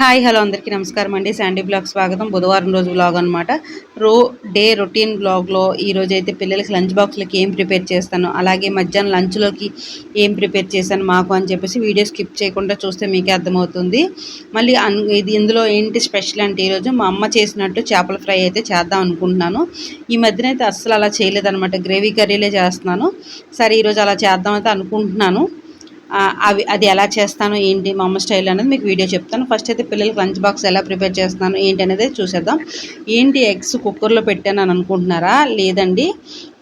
Hi hello అందరికీ నమస్కారం అండి. శాండీ బ్లాగ్ స్వాగతం. బుధవారం రోజు బ్లాగ్ అనమాట రో డే రొటీన్ బ్లాగ్లో ఈరోజు అయితే పిల్లలకి లంచ్ బాక్స్లకి ఏం ప్రిపేర్ చేస్తాను అలాగే మధ్యాహ్నం లంచ్లోకి ఏం ప్రిపేర్ చేశాను మాకు అని చెప్పేసి వీడియో స్కిప్ చేయకుండా చూస్తే మీకే అర్థమవుతుంది. మళ్ళీ ఇది ఇందులో ఏంటి స్పెషల్ అంటే ఈరోజు మా అమ్మ చేసినట్టు చేపల ఫ్రై అయితే చేద్దాం అనుకుంటున్నాను. ఈ మధ్యన అయితే అస్సలు అలా చేయలేదన్నమాట. గ్రేవీ కర్రీలే చేస్తున్నాను. సరే ఈరోజు అలా చేద్దామైతే అనుకుంటున్నాను. అవి అది ఎలా చేస్తాను ఏంటి మా అమ్మ స్టైల్ అనేది మీకు వీడియో చెప్తాను. ఫస్ట్ అయితే పిల్లలకి లంచ్ బాక్స్ ఎలా ప్రిపేర్ చేస్తాను ఏంటి అనేది చూసేద్దాం. ఏంటి ఎగ్స్ కుక్కర్లో పెట్టాను అని అనుకుంటున్నారా? లేదండి.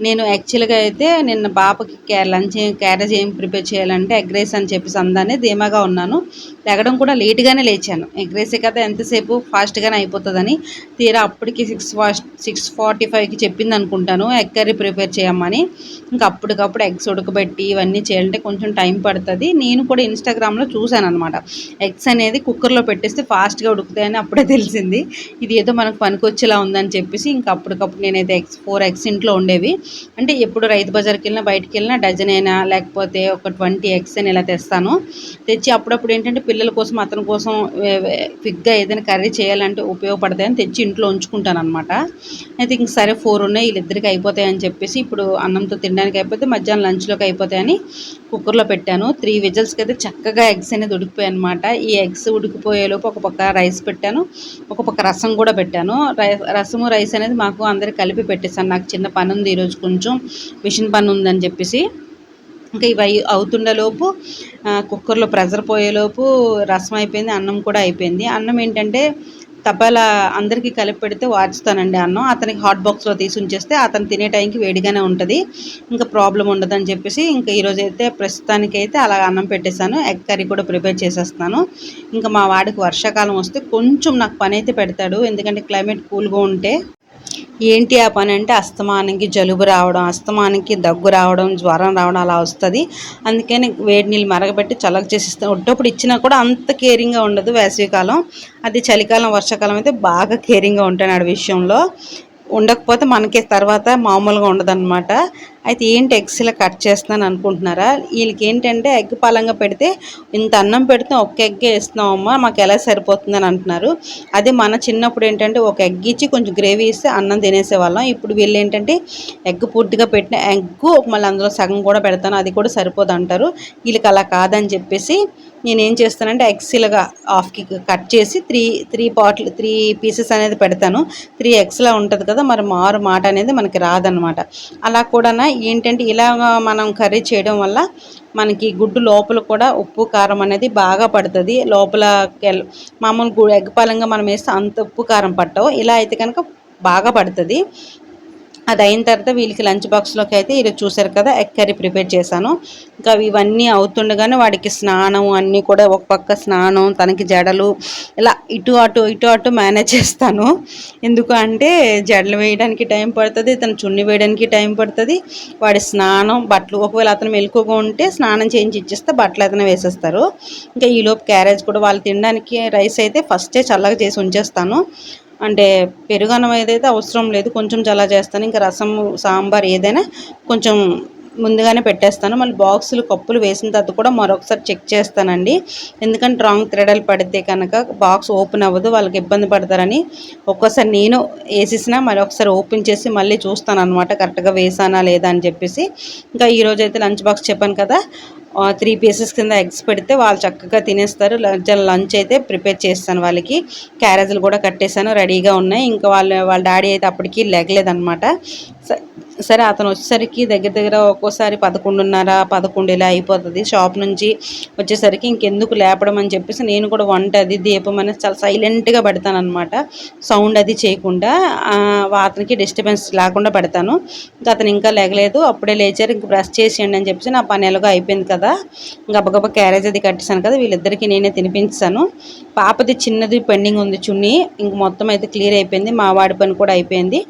నేను యాక్చువల్గా అయితే నిన్న పాపకి క్యా లంచ్ క్యారేజ్ ఏం ప్రిపేర్ చేయాలంటే ఎగ్ రైస్ అని చెప్పేసి అందానే ధీమాగా ఉన్నాను. లేగడం కూడా లేట్గానే లేచాను. ఎగ్ కదా ఎంతసేపు? ఫాస్ట్గానే అయిపోతుందని. తీరా అప్పటికి సిక్స్ ఫాస్ట్ సిక్స్ ఫార్టీ ఫైవ్కి చెప్పింది అనుకుంటాను ఎగ్ కర్రీ ప్రిపేర్ చేయమని. ఇంకా అప్పటికప్పుడు ఎగ్స్ ఉడకబెట్టి ఇవన్నీ చేయాలంటే కొంచెం టైం పడుతుంది. నేను కూడా ఇన్స్టాగ్రామ్లో చూశాను అనమాట ఎగ్స్ అనేది కుక్కర్లో పెట్టేస్తే ఫాస్ట్గా ఉడుకుతాయని అప్పుడే తెలిసింది. ఇది ఏదో మనకు పనికొచ్చేలా ఉందని చెప్పేసి ఇంకా అప్పటికప్పుడు నేనైతే ఎగ్స్ ఫోర్ ఎగ్స్ ఇంట్లో ఉండేవి. అంటే ఎప్పుడు రైతు బజార్కి వెళ్ళినా బయటికి వెళ్ళినా డజన్ అయినా లేకపోతే ఒక ట్వంటీ ఎగ్స్ అని ఇలా తెస్తాను. తెచ్చి అప్పుడప్పుడు ఏంటంటే పిల్లల కోసం అతని కోసం క్విక్గా ఏదైనా కర్రీ చేయాలంటే ఉపయోగపడతాయని తెచ్చి ఇంట్లో ఉంచుకుంటాను అనమాట అయితే ఇంక సరే ఫోర్ ఉన్నాయి వీళ్ళిద్దరికి అయిపోతాయని చెప్పేసి ఇప్పుడు అన్నంతో తినడానికి అయిపోతే మధ్యాహ్నం లంచ్లోకి అయిపోతాయని కుక్కర్లో పెట్టాను. త్రీ విజల్స్కి అయితే చక్కగా ఎగ్స్ అనేది ఉడికిపోయాయి అనమాట ఈ ఎగ్స్ ఉడికిపోయేలోపు ఒక పక్క రైస్ పెట్టాను ఒక పక్క రసం కూడా పెట్టాను. రసము రైస్ అనేది మాకు అందరికి కలిపి పెట్టేశాను. నాకు చిన్న పని ఉంది ఈరోజు కొంచెం మిషన్ పని ఉందని చెప్పేసి. ఇంకా ఇవి అవుతుండేలోపు కుక్కర్లో ప్రెజర్ పోయేలోపు రసం అయిపోయింది అన్నం కూడా అయిపోయింది. అన్నం ఏంటంటే తపాలా అందరికీ కలిపి పెడితే వాచుతానండి అన్నం. అతనికి హాట్ బాక్స్లో తీసి ఉంచేస్తే అతను తినే టైంకి వేడిగానే ఉంటుంది. ఇంకా ప్రాబ్లం ఉండదని చెప్పేసి ఇంకా ఈరోజు అయితే ప్రస్తుతానికి అయితే అలా అన్నం పెట్టేశాను. ఎగ్ కర్రీ కూడా ప్రిపేర్ చేసేస్తాను. ఇంకా మా వాడికి వర్షాకాలం వస్తే కొంచెం నాకు పని అయితే పెడతాడు. ఎందుకంటే క్లైమేట్ కూల్గా ఉంటే ఏంటి ఆ పని అంటే అస్తమానికి జలుబు రావడం అస్తమానికి దగ్గు రావడం జ్వరం రావడం అలా వస్తుంది. అందుకని వేడి నీళ్ళు మరగబెట్టి చల్లగా చేసిస్తాం. ఒడ్డప్పుడు ఇచ్చినా కూడా అంత కేరింగ్గా ఉండదు వేసవికాలం. అది చలికాలం వర్షాకాలం అయితే బాగా కేరింగ్గా ఉంటాను ఆ విషయంలో. ఉండకపోతే మనకి తర్వాత మామూలుగా ఉండదన్నమాట. అయితే ఏంటి ఎగ్స్ ఇలా కట్ చేస్తున్నాను అనుకుంటున్నారా? వీళ్ళకి ఏంటంటే ఎగ్ పాలంగా పెడితే ఇంత అన్నం పెడితే ఒక్క ఎగ్గే అమ్మ మాకు ఎలా సరిపోతుందని అంటున్నారు. అదే మన చిన్నప్పుడు ఏంటంటే ఒక ఎగ్ ఇచ్చి కొంచెం గ్రేవీ ఇస్తే అన్నం తినేసేవాళ్ళం. ఇప్పుడు వీళ్ళు ఏంటంటే ఎగ్ పూర్తిగా పెట్టిన ఎగ్ మళ్ళీ అందులో సగం కూడా పెడతాను అది కూడా సరిపోదు అంటారు. వీళ్ళకి అలా కాదని చెప్పేసి నేనేం చేస్తానంటే ఎగ్స్లుగా హాఫ్కి కట్ చేసి త్రీ త్రీ పాట్లు త్రీ పీసెస్ అనేది పెడతాను. త్రీ ఎక్స్లా ఉంటుంది కదా మరి మారు మాట అనేది మనకి రాదనమాట అలా కూడా ఏంటంటే ఇలాగ మనం కర్రీ చేయడం వల్ల మనకి గుడ్డు లోపల కూడా ఉప్పు కారం అనేది బాగా పడుతుంది. లోపల మామూలు ఎగ్ పాలంగా మనం వేస్తే అంత ఉప్పు కారం పట్టవు. ఇలా అయితే కనుక బాగా పడుతుంది. అది అయిన తర్వాత వీళ్ళకి లంచ్ బాక్స్లోకి అయితే ఈరోజు చూసారు కదా ఎగ్ కర్రీ ప్రిపేర్ చేశాను. ఇంకా ఇవన్నీ అవుతుండగానే వాడికి స్నానం అన్నీ కూడా ఒక పక్క స్నానం తనకి జడలు ఇలా ఇటు అటు ఇటు అటు మేనేజ్ చేస్తాను. ఎందుకు అంటే జడలు వేయడానికి టైం పడుతుంది తను చున్ని వేయడానికి టైం పడుతుంది. వాడి స్నానం బట్టలు ఒకవేళ అతను మెలుకుగా ఉంటే స్నానం చేయించి ఇచ్చేస్తే బట్టలు అతను వేసేస్తారు. ఇంకా ఈలోపు క్యారేజ్ కూడా వాళ్ళు తినడానికి రైస్ అయితే ఫస్టే చల్లగా చేసి ఉంచేస్తాను. అంటే పెరుగన్నం ఏదైతే అవసరం లేదు కొంచెం జలా చేస్తాను. ఇంకా రసం సాంబార్ ఏదైనా కొంచెం ముందుగానే పెట్టేస్తాను. మళ్ళీ బాక్సులు కప్పులు వేసిన తర్వాత కూడా మరొకసారి చెక్ చేస్తానండి. ఎందుకంటే రాంగ్ థ్రెడల్ పడితే కనుక బాక్స్ ఓపెన్ అవ్వదు వాళ్ళకి ఇబ్బంది పడతారని. ఒక్కోసారి నేను వేసేసినా మరి ఒకసారి ఓపెన్ చేసి మళ్ళీ చూస్తాను అనమాట కరెక్ట్గా వేసానా లేదా అని చెప్పేసి. ఇంకా ఈరోజు అయితే లంచ్ బాక్స్ చెప్పాను కదా త్రీ పీసెస్ కింద ఎగ్స్ పెడితే వాళ్ళు చక్కగా తినేస్తారు. లంచ్ అయితే ప్రిపేర్ చేస్తాను వాళ్ళకి. క్యారేజీలు కూడా కట్టేశాను రెడీగా ఉన్నాయి. ఇంకా వాళ్ళ వాళ్ళ డాడీ అయితే అప్పటికి లెగలేదనమాట సరే అతను వచ్చేసరికి దగ్గర దగ్గర ఒక్కోసారి పదకొండున్నర పదకొండు ఇలా అయిపోతుంది. షాప్ నుంచి వచ్చేసరికి ఇంకెందుకు లేపడం అని చెప్పేసి నేను కూడా వంట అది దీపం అనేది చాలా సైలెంట్గా పెడతాను అనమాట సౌండ్ అది చేయకుండా అతనికి డిస్టర్బెన్స్ లేకుండా పెడతాను. అతను ఇంకా లేగలేదు. అప్పుడే లేచారు ఇంక బ్రష్ చేసేయండి అని చెప్పేసి నా పని ఎలాగో అయిపోయింది కదా. గబగబా క్యారేజ్ అది కట్టేశాను కదా వీళ్ళిద్దరికీ నేనే తినిపించాను. పాపది చిన్నది పెండింగ్ ఉంది చున్నీ ఇంక మొత్తం అయితే క్లియర్ అయిపోయింది మా వాడి పని కూడా అయిపోయింది.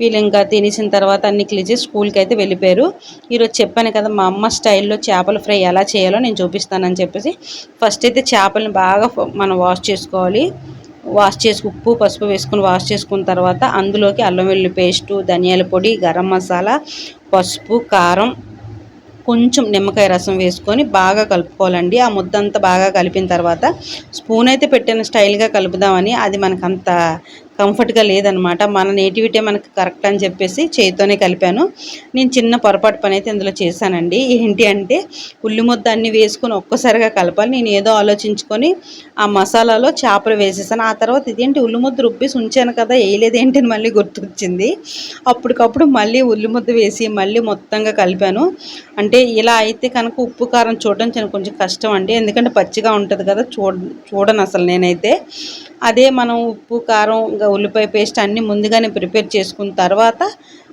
వీళ్ళు ఇంకా తినేసిన తర్వాత అన్ని క్లీన్ చేసి స్కూల్కి అయితే వెళ్ళిపోయారు. ఈరోజు చెప్పాను కదా మా అమ్మ స్టైల్లో చేపల ఫ్రై ఎలా చేయాలో నేను చూపిస్తానని చెప్పేసి ఫస్ట్ అయితే చేపలను బాగా మనం వాష్ చేసుకోవాలి. వాష్ చేసి ఉప్పు పసుపు వేసుకొని వాష్ చేసుకున్న తర్వాత అందులోకి అల్లం వెల్లుల్లి పేస్టు ధనియాల పొడి గరం మసాలా పసుపు కారం కొంచెం నిమ్మకాయ రసం వేసుకొని బాగా కలుపుకోవాలండి. ఆ ముద్ద అంతా బాగా కలిపిన తర్వాత స్పూన్ అయితే పెట్టిన స్టైల్గా కలుపుదామని అది మనకు అంత కంఫర్ట్గా లేదనమాట మన నేటివిటీ మనకు కరెక్ట్ అని చెప్పేసి చేతితోనే కలిపాను. నేను చిన్న పొరపాటు పని అయితే ఇందులో చేశానండి. ఏంటి అంటే ఉల్లి ముద్ద అన్ని వేసుకొని ఒక్కసారిగా కలపాలి. నేను ఏదో ఆలోచించుకొని ఆ మసాలాలో చేపలు వేసేసాను. ఆ తర్వాత ఇదేంటి ఉల్లి ముద్ద రుబ్బేసి ఉంచాను కదా వేయలేదేంటి అని మళ్ళీ గుర్తొచ్చింది. అప్పటికప్పుడు మళ్ళీ ఉల్లి ముద్ద వేసి మళ్ళీ మొత్తంగా కలిపాను. అంటే ఇలా అయితే కనుక ఉప్పు కారం చూడడం కొంచెం కష్టం అండి. ఎందుకంటే పచ్చిగా ఉంటుంది కదా చూడ చూడను అసలు నేనైతే. అదే మనం ఉప్పు కారం ఇంకా ఉల్లిపాయ పేస్ట్ అన్నీ ముందుగానే ప్రిపేర్ చేసుకున్న తర్వాత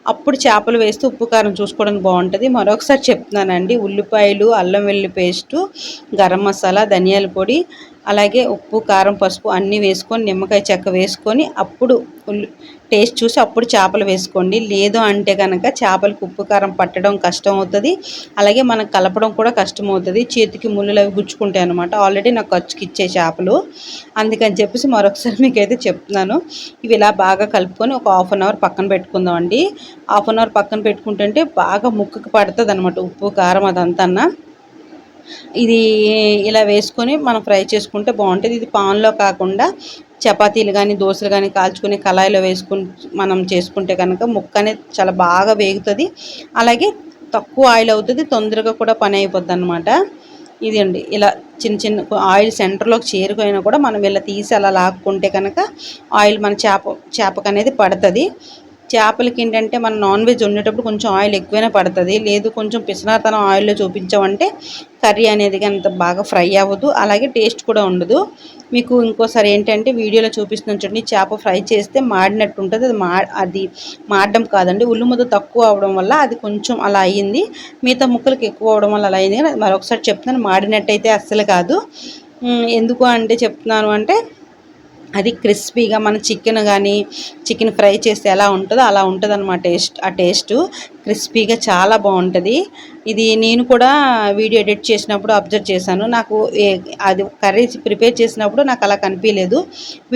అప్పుడు చేపలు వేస్తే ఉప్పు కారం చూసుకోవడానికి బాగుంటుంది. మరొకసారి చెప్తున్నానండి. ఉల్లిపాయలు అల్లం వెల్లి పేస్టు గరం మసాలా ధనియాల పొడి అలాగే ఉప్పు కారం పసుపు అన్నీ వేసుకొని నిమ్మకాయ చెక్క వేసుకొని అప్పుడు టేస్ట్ చూసి అప్పుడు చేపలు వేసుకోండి. లేదు అంటే కనుక చేపలకు ఉప్పు కారం పట్టడం కష్టం అవుతుంది. అలాగే మనకు కలపడం కూడా కష్టం అవుతుంది. చేతికి ముళ్ళు అవి గుచ్చుకుంటాయి అనమాట ఆల్రెడీ నాకు ఖర్చుకి ఇచ్చే చేపలు. అందుకని చెప్పేసి మరొకసారి మీకైతే చెప్తున్నాను. ఇవి ఇలా బాగా కలుపుకొని ఒక హాఫ్ అన్ అవర్ పక్కన పెట్టుకుందాం అండి. హాఫ్ అన్ అవర్ పక్కన పెట్టుకుంటుంటే బాగా ముక్కకు పడుతుంది అనమాట ఉప్పు కారం అదంతా ఇది ఇలా వేసుకొని మనం ఫ్రై చేసుకుంటే బాగుంటుంది. ఇది పాన్లో కాకుండా చపాతీలు కానీ దోశలు కానీ కాల్చుకొని కళాయిలో వేసుకుని మనం చేసుకుంటే కనుక ముక్క అనేది చాలా బాగా వేగుతుంది. అలాగే తక్కువ ఆయిల్ అవుతుంది. తొందరగా కూడా పని అయిపోద్ది అనమాట ఇది అండి. ఇలా చిన్న చిన్న ఆయిల్ సెంటర్లోకి చేరుకైనా కూడా మనం ఇలా తీసి అలా లాక్కుంటే కనుక ఆయిల్ మన చేప చేపకు అనేది పడుతుంది. చేపలకి ఏంటంటే మనం నాన్ వెజ్ వండేటప్పుడు కొంచెం ఆయిల్ ఎక్కువైనా పడుతుంది. లేదు కొంచెం పిసినాతనం ఆయిల్లో చూపించామంటే కర్రీ అనేది అంత బాగా ఫ్రై అవ్వదు. అలాగే టేస్ట్ కూడా ఉండదు. మీకు ఇంకోసారి ఏంటంటే వీడియోలో చూపిస్తున్న చూడండి చేప ఫ్రై చేస్తే మాడినట్టు ఉంటుంది. అది మా అది మాడడం కాదండి. ఉల్లి ముద్ద తక్కువ అవడం వల్ల అది కొంచెం అలా అయ్యింది. మిగతా ముక్కలకి ఎక్కువ అవడం వల్ల అలా అయింది కానీ మరొకసారి చెప్తున్నాను మాడినట్టయితే అస్సలు కాదు. ఎందుకు అంటే చెప్తున్నాను అంటే అది క్రిస్పీగా మన చికెన్ కానీ చికెన్ ఫ్రై చేస్తే ఎలా ఉంటుందో అలా ఉంటుంది అనమాట టేస్ట్ ఆ టేస్ట్. క్రిస్పీగా చాలా బాగుంటుంది. ఇది నేను కూడా వీడియో ఎడిట్ చేసినప్పుడు అబ్జర్వ్ చేశాను. నాకు అది కర్రీ ప్రిపేర్ చేసినప్పుడు నాకు అలా కనిపించలేదు.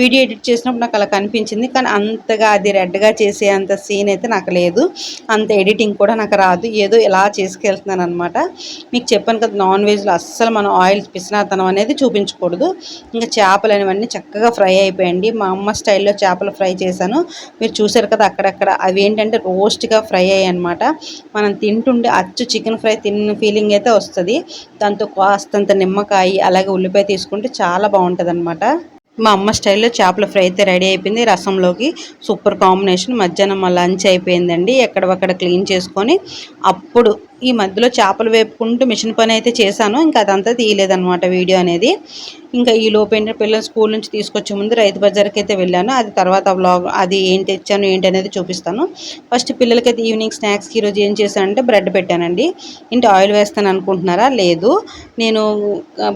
వీడియో ఎడిట్ చేసినప్పుడు నాకు అలా కనిపించింది. కానీ అంతగా అది రెడ్గా చేసే అంత సీన్ అయితే నాకు లేదు. అంత ఎడిటింగ్ కూడా నాకు రాదు. ఏదో ఇలా చేసుకెళ్తున్నాను అనమాట మీకు చెప్పాను కదా నాన్ వెజ్లో అస్సలు మనం ఆయిల్ పిసినాతనం అనేది చూపించకూడదు. ఇంకా చేపలు అనేవన్నీ చక్కగా ఫ్రై అయిపోయండి. మా అమ్మ స్టైల్లో చేపలు ఫ్రై చేశాను. మీరు చూసారు కదా అక్కడక్కడ. అవి ఏంటంటే రోస్ట్గా ఫ్రై అయ్యాయి అనమాట మనం తింటుండే అచ్చు చికెన్ ఫ్రై తిన్న ఫీలింగ్ అయితే వస్తుంది. దాంతో కాస్తంత నిమ్మకాయ అలాగే ఉల్లిపాయ తీసుకుంటే చాలా బాగుంటుంది అనమాట మా అమ్మ స్టైల్లో చేపల ఫ్రై అయితే రెడీ అయిపోయింది. రసంలోకి సూపర్ కాంబినేషన్. మధ్యాహ్నం మా లంచ్ అయిపోయిందండి. ఎక్కడవక్కడ క్లీన్ చేసుకొని అప్పుడు ఈ మధ్యలో చేపలు వేపుకుంటూ మిషన్ పని అయితే చేశాను. ఇంకా అదంతా తీయలేదనమాట వీడియో అనేది. ఇంకా ఈ లోపు ఏంటంటే పిల్లలు స్కూల్ నుంచి తీసుకొచ్చే ముందు రైతు బజార్కి అయితే వెళ్ళాను. అది తర్వాత బ్లాగ్ అది ఏంటి తెచ్చాను ఏంటి అనేది చూపిస్తాను. ఫస్ట్ పిల్లలకైతే ఈవినింగ్ స్నాక్స్కి ఈరోజు ఏం చేశానంటే బ్రెడ్ పెట్టానండి. ఇంటి ఆయిల్ వేస్తాను అనుకుంటున్నారా? లేదు. నేను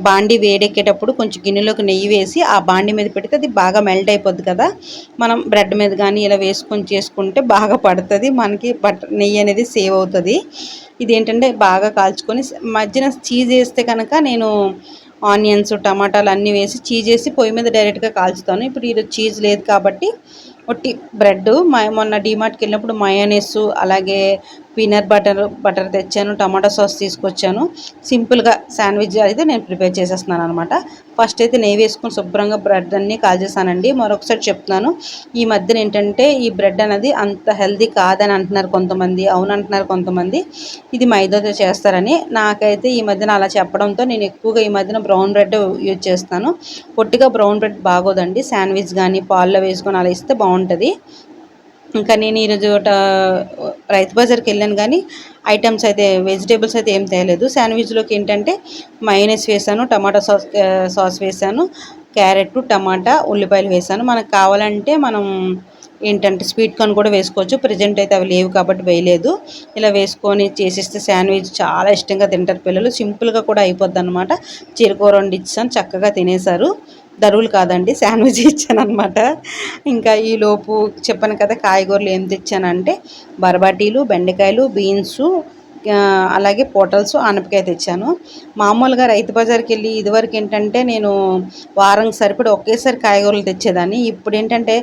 బాండి వేడెక్కేటప్పుడు కొంచెం గిన్నెలోకి నెయ్యి వేసి ఆ బాండి మీద పెడితే అది బాగా మెల్ట్ అయిపోద్ది కదా. మనం బ్రెడ్ మీద కానీ ఇలా వేసుకొని చేసుకుంటే బాగా పడుతుంది. మనకి బట్ నెయ్యి అనేది సేవ్ అవుతుంది. ఇదేంటంటే బాగా కాల్చుకొని మధ్యన చీజ్ వేస్తే కనుక నేను ఆనియన్స్ టమాటాలు అన్నీ వేసి చీజ్ వేసి పొయ్యి మీద డైరెక్ట్గా కాల్చుతాను. ఇప్పుడు ఈరోజు చీజ్ లేదు కాబట్టి ఒట్టి బ్రెడ్ మొన్న డీమార్ట్కి వెళ్ళినప్పుడు మయోనీస్ అలాగే పీనట్ బటర్ బటర్ తెచ్చాను టమాటా సాస్ తీసుకొచ్చాను. సింపుల్గా శాండ్విచ్ అయితే నేను ప్రిపేర్ చేసేస్తున్నాను అనమాట ఫస్ట్ అయితే నెయ్యి వేసుకొని శుభ్రంగా బ్రెడ్ అన్నీ కాల్చేసానండి. మరొకసారి చెప్తున్నాను. ఈ మధ్యన ఏంటంటే ఈ బ్రెడ్ అనేది అంత హెల్దీ కాదని అంటున్నారు కొంతమంది అవును అంటున్నారు కొంతమంది. ఇది మైదాతో చేస్తారని. నాకైతే ఈ మధ్యన అలా చెప్పడంతో నేను ఎక్కువగా ఈ మధ్యన బ్రౌన్ బ్రెడ్ యూజ్ చేస్తాను పొట్టిగా బ్రౌన్ బ్రెడ్ బాగోదండి. శాండ్విచ్ కానీ పాల్లో వేసుకొని అలా ఇస్తే బాగుంటుంది. ఇంకా నేను ఈరోజు రైతు బజార్కి వెళ్ళాను కానీ ఐటమ్స్ అయితే వెజిటేబుల్స్ అయితే ఏం తేలేదు. శాండ్విచ్లోకి ఏంటంటే మైనస్ వేసాను టమాటా సాస్ సాస్ వేసాను క్యారెట్ టమాటా ఉల్లిపాయలు వేసాను. మనకు కావాలంటే మనం ఏంటంటే స్వీట్ కార్న్ కూడా వేసుకోవచ్చు. ప్రజెంట్ అయితే అవి లేవు కాబట్టి వేయలేదు. ఇలా వేసుకొని చేసిస్తే శాండ్విచ్ చాలా ఇష్టంగా తింటారు పిల్లలు. సింపుల్గా కూడా అయిపోద్ది అనమాట చీరకూర వండి ఇచ్చాను చక్కగా తినేశారు. దరువులు కాదండి శాండ్విచ్ ఇచ్చాను అనమాట ఇంకా ఈలోపు చెప్పాను కదా కాయగూరలు ఏం తెచ్చానంటే బరబాటీలు బెండకాయలు బీన్స్ అలాగే పోటల్స్ ఆనపకాయ తెచ్చాను. మామూలుగా రైతు బజార్కి వెళ్ళి ఇదివరకు ఏంటంటే నేను వారంకి సరిపడి ఒకేసారి కాయగూరలు తెచ్చేదాన్ని. ఇప్పుడు ఏంటంటే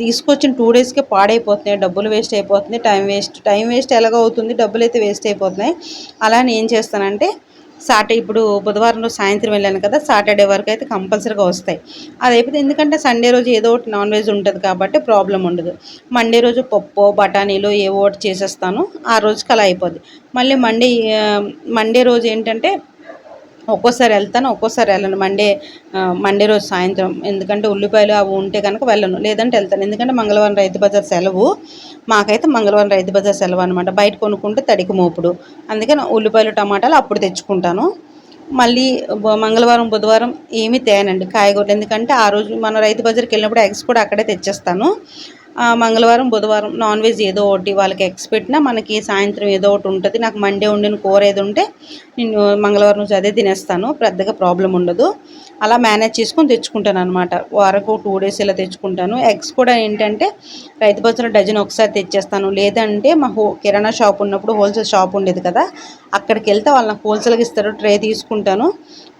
తీసుకొచ్చిన టూ డేస్కే పాడైపోతున్నాయి డబ్బులు వేస్ట్ అయిపోతుంది టైం వేస్ట్ టైం వేస్ట్ ఎలాగో అవుతుంది డబ్బులు అయితే వేస్ట్ అయిపోతున్నాయి. అలా నేను ఏం చేస్తానంటే సాటర్డే ఇప్పుడు బుధవారం రోజు సాయంత్రం వెళ్ళాను కదా సాటర్డే వరకు అయితే కంపల్సరీగా వస్తాయి. అది అయిపోతే ఎందుకంటే సండే రోజు ఏదో ఒకటి నాన్ వెజ్ ఉంటుంది కాబట్టి ప్రాబ్లం ఉండదు. మండే రోజు పప్పు బఠానీలు ఏవో ఒకటి చేసేస్తాను. ఆ రోజుకి అలా అయిపోద్ది. మళ్ళీ మండే మండే రోజు ఏంటంటే ఒక్కోసారి వెళ్తాను ఒక్కోసారి వెళ్ళను. మండే మండే రోజు సాయంత్రం. ఎందుకంటే ఉల్లిపాయలు అవి ఉంటే కనుక వెళ్ళను. లేదంటే వెళ్తాను. ఎందుకంటే మంగళవారం రైతు బజార్ సెలవు. మాకైతే మంగళవారం రైతు బజార్ సెలవు అనమాట బయట కొనుక్కుంటే తడికి మోపుడు. అందుకని ఉల్లిపాయలు టమాటాలు అప్పుడు తెచ్చుకుంటాను. మళ్ళీ మంగళవారం బుధవారం ఏమీ తేనండి కాయగూరలు. ఎందుకంటే ఆ రోజు మనం రైతు బజార్కి వెళ్ళినప్పుడు ఎగ్స్ కూడా అక్కడే తెచ్చేస్తాను. మంగళవారం బుధవారం నాన్ వెజ్ ఏదో ఒకటి వాళ్ళకి ఎగ్స్ పెట్టినా మనకి సాయంత్రం ఏదో ఒకటి ఉంటుంది. నాకు మండే వండిన కూర ఏది ఉంటే నేను మంగళవారం నుంచి అదే తినేస్తాను. పెద్దగా ప్రాబ్లం ఉండదు. అలా మేనేజ్ చేసుకొని తెచ్చుకుంటాను అనమాట వారకు టూ డేస్ ఇలా తెచ్చుకుంటాను. ఎగ్స్ కూడా ఏంటంటే రైతు బజార్లో డజన్ ఒకసారి తెచ్చేస్తాను. లేదంటే మా హో కిరాణా షాప్ ఉన్నప్పుడు హోల్సేల్ షాప్ ఉండేది కదా అక్కడికి వెళ్తే వాళ్ళు నాకు హోల్సేల్గా ఇస్తారు ట్రే తీసుకుంటాను.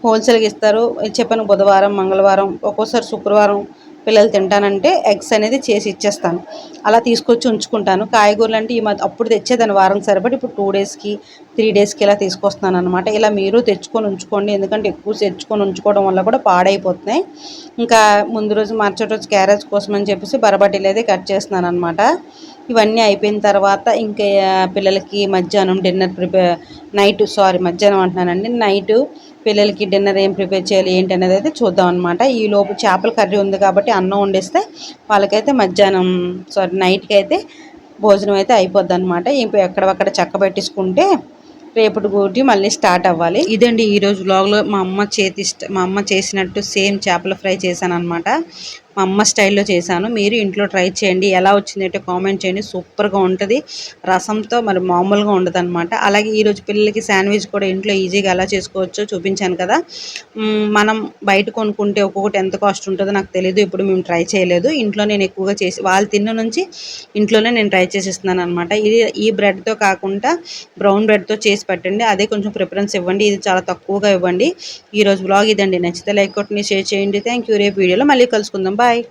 హోల్సేల్గా ఇస్తారు. చెప్పాను బుధవారం మంగళవారం ఒక్కోసారి శుక్రవారం పిల్లలు తింటానంటే ఎగ్స్ అనేది చేసి ఇచ్చేస్తాను. అలా తీసుకొచ్చి ఉంచుకుంటాను. కాయగూరలు అంటే ఈ మధ్య అప్పుడు తెచ్చేదాన్ని వారం సరిపడి ఇప్పుడు టూ డేస్కి త్రీ డేస్కి ఇలా తీసుకొస్తున్నాను అనమాట ఇలా మీరు తెచ్చుకొని ఉంచుకోండి. ఎందుకంటే ఎక్కువ తెచ్చుకొని ఉంచుకోవడం వల్ల కూడా పాడైపోతున్నాయి. ఇంకా ముందు రోజు మరుసటి రోజు క్యారేజ్ కోసం అని చెప్పేసి బరబట్టీలు అయితే కట్ చేస్తున్నాను అనమాట ఇవన్నీ అయిపోయిన తర్వాత ఇంకా పిల్లలకి మధ్యాహ్నం డిన్నర్ ప్రిపేర్ నైట్ సారీ మధ్యాహ్నం అంటున్నానండి. నైట్ పిల్లలకి డిన్నర్ ఏం ప్రిపేర్ చేయాలి ఏంటి అనేది అయితే చూద్దాం అనమాట ఈ లోపు చేపల కర్రీ ఉంది కాబట్టి అన్నం వండిస్తే వాళ్ళకైతే మధ్యాహ్నం సారీ నైట్కి అయితే భోజనం అయితే అయిపోద్ది అనమాట ఇప్పుడు ఎక్కడక్కడ చక్క పెట్టించుకుంటే రేపటి గూటి మళ్ళీ స్టార్ట్ అవ్వాలి. ఇదండి ఈరోజు బ్లాగ్లో మా అమ్మ చేతి మా అమ్మ చేసినట్టు సేమ్ చేపల ఫ్రై చేశాను అనమాట మా అమ్మ స్టైల్లో చేశాను. మీరు ఇంట్లో ట్రై చేయండి. ఎలా వచ్చిందంటే కామెంట్ చేయండి. సూపర్గా ఉంటుంది. రసంతో మరి మామూలుగా ఉండదు అనమాట అలాగే ఈరోజు పిల్లలకి శాండ్విచ్ కూడా ఇంట్లో ఈజీగా ఎలా చేసుకోవచ్చో చూపించాను కదా. మనం బయట కొనుక్కుంటే ఒక్కొక్కటి ఎంత కాస్ట్ ఉంటుందో నాకు తెలియదు ఇప్పుడు మేము ట్రై చేయలేదు. ఇంట్లో నేను ఎక్కువగా చేసి వాళ్ళు తిన్న నుంచి ఇంట్లోనే నేను ట్రై చేసిస్తున్నాను అనమాట ఇది ఈ బ్రెడ్తో కాకుండా బ్రౌన్ బ్రెడ్తో చేసి పెట్టండి. అదే కొంచెం ప్రిఫరెన్స్ ఇవ్వండి. ఇది చాలా తక్కువగా ఇవ్వండి. ఈరోజు బ్లాగ్ ఇదండి. నచ్చితే లైక్ కొట్టండి షేర్ చేయండి. థ్యాంక్ యూ రేపు వీడియోలో మళ్ళీ కలుసుకుందాం. బాయ్. Bye.